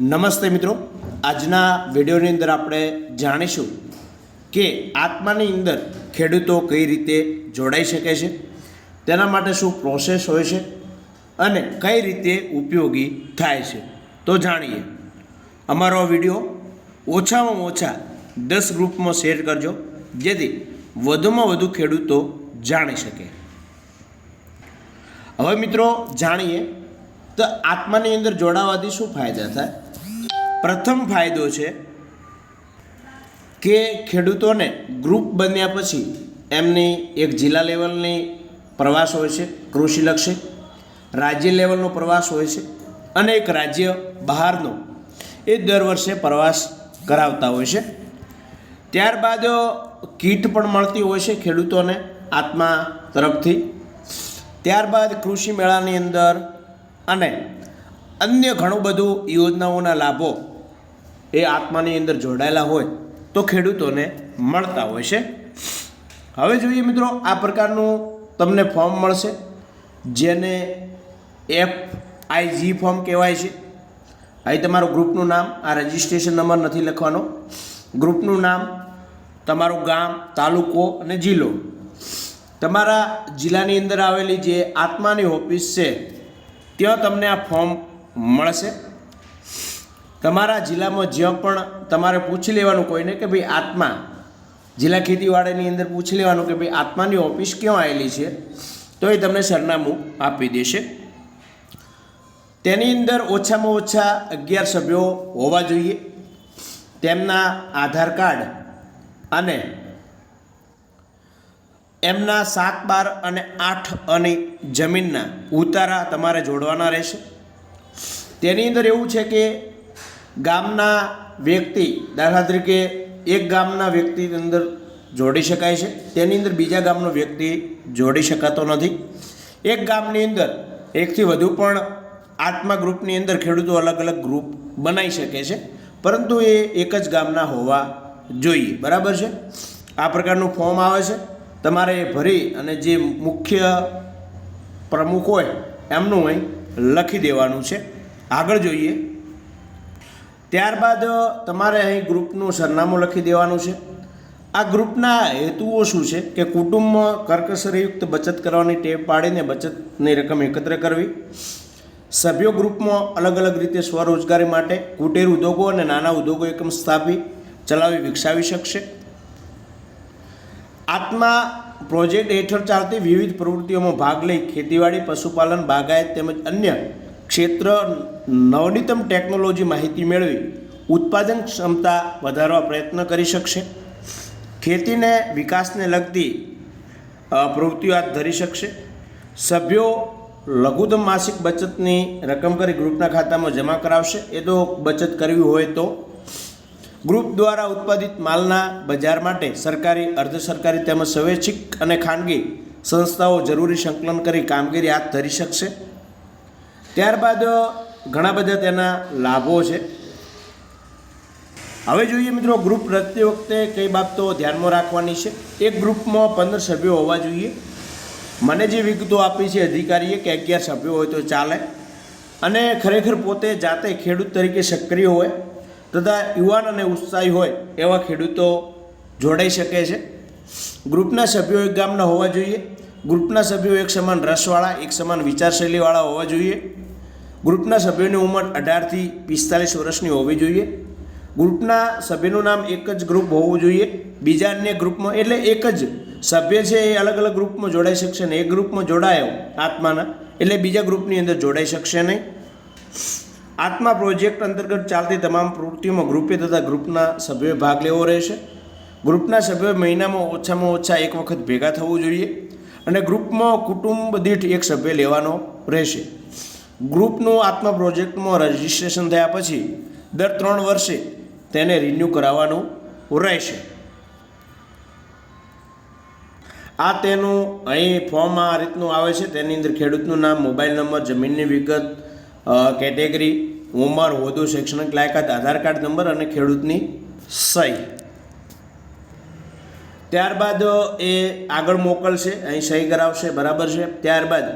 નમસ્તે મિત્રો. આજના વિડીયોની અંદર આપણે જાણીશું કે આત્માની અંદર ખેડૂતો કઈ રીતે જોડાઈ શકે છે, તેના માટે શું પ્રોસેસ હોય છે અને કઈ રીતે ઉપયોગી થાય છે. તો જાણીએ. અમારો વીડિયો ઓછામાં ઓછા દસ ગ્રુપમાં શેર કરજો, જેથી વધુમાં વધુ ખેડૂતો જાણી શકે. હવે મિત્રો જાણીએ તો આત્માની અંદર જોડાવાથી શું ફાયદા થાય? પ્રથમ ફાયદો છે કે ખેડૂતોને ગ્રુપ બન્યા પછી એમની એક જિલ્લા લેવલની પ્રવાસ હોય છે કૃષિલક્ષી રાજ્ય લેવલનો પ્રવાસ હોય છે અને એક રાજ્ય બહારનો. એ દર વર્ષે પ્રવાસ કરાવતા હોય છે. ત્યારબાદ કીટ પણ મળતી હોય છે ખેડૂતોને આત્મા તરફથી. ત્યારબાદ કૃષિ મેળાની અંદર અને અન્ય ઘણું બધું યોજનાઓના લાભો એ આત્માની અંદર જોડાયેલા હોય તો ખેડૂતોને મળતા હોય છે. હવે જોઈએ મિત્રો, આ પ્રકારનું તમને ફોર્મ મળશે, જેને એફ આઈજી ફોર્મ કહેવાય છે. અહીં તમારું ગ્રુપનું નામ, આ રજિસ્ટ્રેશન નંબર નથી લખવાનો. ગ્રુપનું નામ, તમારું ગામ, તાલુકો અને જિલ્લો. તમારા જિલ્લાની અંદર આવેલી જે આત્માની ઓફિસ છે ત્યાં તમને આ ફોર્મ મળશે. તમારા જિલ્લામાં જ્યાં પણ તમારે પૂછી લેવાનું કોઈને કે ભાઈ આત્મા, જિલ્લા ખેતીવાડીની અંદર પૂછી લેવાનું કે ભાઈ આત્માની ઓફિસ ક્યાં આવેલી છે, તો એ તમને સરનામું આપી દેશે. તેની અંદર ઓછામાં ઓછા અગિયાર સભ્યો હોવા જોઈએ. તેમના આધાર કાર્ડ અને એમના સાત બાર અને આઠ અને જમીનના ઉતારા તમારે જોડવાના રહેશે. તેની અંદર એવું છે કે ગામના વ્યક્તિ, દાખલા તરીકે એક ગામના વ્યક્તિની અંદર જોડી શકાય છે, તેની અંદર બીજા ગામનો વ્યક્તિ જોડી શકાતો નથી. એક ગામની અંદર એકથી વધુ પણ આત્મા ગ્રુપની અંદર ખેડૂતો અલગ અલગ ગ્રુપ બનાવી શકે છે, પરંતુ એ એક જ ગામના હોવા જોઈએ. બરાબર છે? આ પ્રકારનું ફોર્મ આવે છે. તમારે ભરી અને જે મુખ્ય પ્રમુખ હોય, એમનું અહીં લખી દેવાનું છે. આગળ જોઈએ. ત્યારબાદ તમારે અહીં ગ્રુપનું સરનામું લખી દેવાનું છે. આ ગ્રુપના હેતુઓ શું છે? કે કુટુંબમાં કરકસરયુક્ત બચત કરવાની ટેવ પાડીને બચતની રકમ એકત્ર કરવી. સભ્યો ગ્રુપમાં અલગ અલગ રીતે સ્વરોજગારી માટે કુટીર ઉદ્યોગો અને નાના ઉદ્યોગો એકમ સ્થાપી, ચલાવી, વિકસાવી શકશે. આત્મા પ્રોજેક્ટ હેઠળ ચાલતી વિવિધ પ્રવૃત્તિઓમાં ભાગ લઈ ખેતીવાડી, પશુપાલન, બાગાયત તેમજ અન્ય ક્ષેત્ર નવનીતમ ટેકનોલોજી માહિતી મેળવી ઉત્પાદન ક્ષમતા વધારવા પ્રયત્ન કરી શકશે. ખેતીને વિકાસને લગતી પ્રવૃત્તિઓ હાથ ધરી શકશે. સભ્યો લઘુત્તમ માસિક બચતની રકમ કરી ગ્રુપના ખાતામાં જમા કરાવશે. એ તો બચત કરવી હોય તો ગ્રુપ દ્વારા ઉત્પાદિત માલના બજાર માટે સરકારી, અર્ધ સરકારી તેમજ સ્વૈચ્છિક અને ખાનગી સંસ્થાઓ જરૂરી સંકલન કરી કામગીરી હાથ ધરી શકશે. ત્યારબાદ, ઘણા બધા તેના લાભો છે. હવે જોઈએ મિત્રો ગ્રુપ રચતી વખતે કઈ બાબતો ધ્યાનમાં રાખવાની છે. એક ગ્રુપમાં પંદર સભ્યો હોવા જોઈએ. મને જે વિગતો આપી છે અધિકારીએ કે અગિયાર સભ્યો હોય તો ચાલે. અને ખરેખર પોતે જાતે ખેડૂત તરીકે સક્રિય હોય. તથા યુવાન અને ઉત્સાહી હોય એવા ખેડૂતો જોડાઈ શકે છે. ગ્રુપના સભ્યો એક ગામના હોવા જોઈએ. ગ્રુપના સભ્યો એક સમાન રસવાળા, એક સમાન વિચારશૈલીવાળા હોવા જોઈએ. ગ્રુપના સભ્યોની ઉંમર અઢારથી પિસ્તાલીસ વર્ષની હોવી જોઈએ. ગ્રુપના સભ્યનું નામ એક જ ગ્રુપ હોવું જોઈએ. બીજા અન્ય ગ્રુપમાં એટલે એક જ સભ્ય છે એ અલગ અલગ ગ્રુપમાં જોડાઈ શકશે ને એક ગ્રુપમાં જોડાયો આત્માના એટલે બીજા ગ્રુપની અંદર જોડાઈ શકશે નહીં. આત્મા પ્રોજેક્ટ અંતર્ગત ચાલતી તમામ પ્રવૃત્તિઓમાં ગ્રુપે તથા ગ્રુપના સભ્યોએ ભાગ લેવો રહેશે. ગ્રુપના સભ્યોએ મહિનામાં ઓછામાં ઓછા એક વખત ભેગા થવું જોઈએ અને ગ્રુપમાં કુટુંબ દીઠ એક સભ્ય લેવાનો રહેશે. ગ્રુપનું આત્મા પ્રોજેક્ટમાં રજિસ્ટ્રેશન થયા પછી દર ત્રણ વર્ષે તેને રિન્યૂ કરાવવાનું રહેશે. આ તેનું અહીં ફોર્મ આ રીતનું આવે છે. તેની અંદર ખેડૂતનું નામ, મોબાઈલ નંબર, જમીનની વિગત કેટેગરી, ઉંમર, વધુ શૈક્ષણિક લાયકાત, આધાર કાર્ડ નંબર અને ખેડૂતની સહી. ત્યારબાદ એ આગળ મોકલશે, અહીં સહી કરાવશે, બરાબર છે? ત્યારબાદ,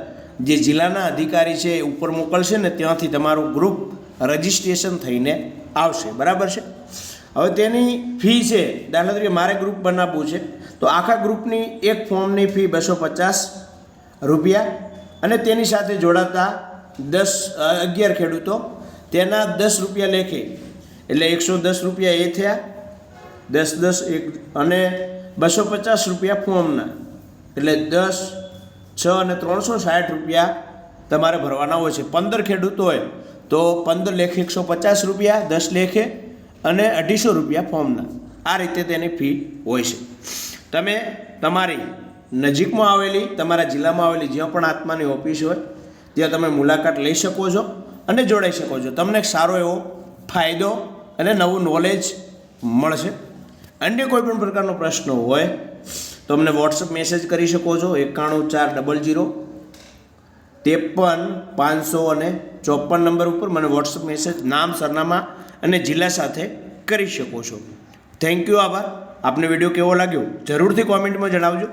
જે જિલ્લાના અધિકારી છે, એ ઉપર મોકલશે ને ત્યાંથી તમારું ગ્રુપ રજિસ્ટ્રેશન થઈને આવશે. બરાબર છે? હવે તેની ફી છે, દાખલા તરીકે મારે ગ્રુપ બનાવવું છે, તો આખા ગ્રુપની એક ફોર્મની ફી બસો પચાસ રૂપિયા અને તેની સાથે જોડાતા દસ અગિયાર ખેડૂતો, તેના દસ રૂપિયા લેખે. એટલે એકસો દસ રૂપિયા એ થયા, દસ દસ, એક, અને બસો પચાસ રૂપિયા ફોર્મના. એટલે દસ, છ અને ત્રણસો સાઠ રૂપિયા તમારે ભરવાના હોય છે. પંદર ખેડૂતો હોય, તો પંદર લેખે એકસો પચાસ રૂપિયા, દસ લેખે અને અઢીસો રૂપિયા ફોર્મના. આ રીતે તેની ફી હોય છે. તમે તમારી નજીકમાં આવેલી, તમારા જિલ્લામાં આવેલી જ્યાં પણ આત્માની ઓફિસ હોય ત્યાં તમે મુલાકાત લઈ શકો છો અને જોડાઈ શકો છો. તમને સારો એવો ફાયદો અને નવું નોલેજ મળશે. અન્ય કોઈ પણ પ્રકારનો પ્રશ્ન હોય તો અમને વોટ્સઅપ મેસેજ કરી શકો છો, એકાણું ચાર ડબલ જીરો ત્રેપન પાંચસો અને ચોપન નંબર ઉપર મને વોટ્સઅપ મેસેજ નામ, સરનામા અને જિલ્લા સાથે કરી શકો છો. થેન્ક યુ આભાર. આપને વીડિયો કેવો લાગ્યો? જરૂરથી કોમેન્ટમાં જણાવજો.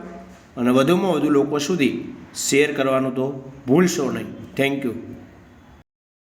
અને વધુમાં વધુ લોકો સુધી શેર કરવાનું તો ભૂલશો નહીં. Thank you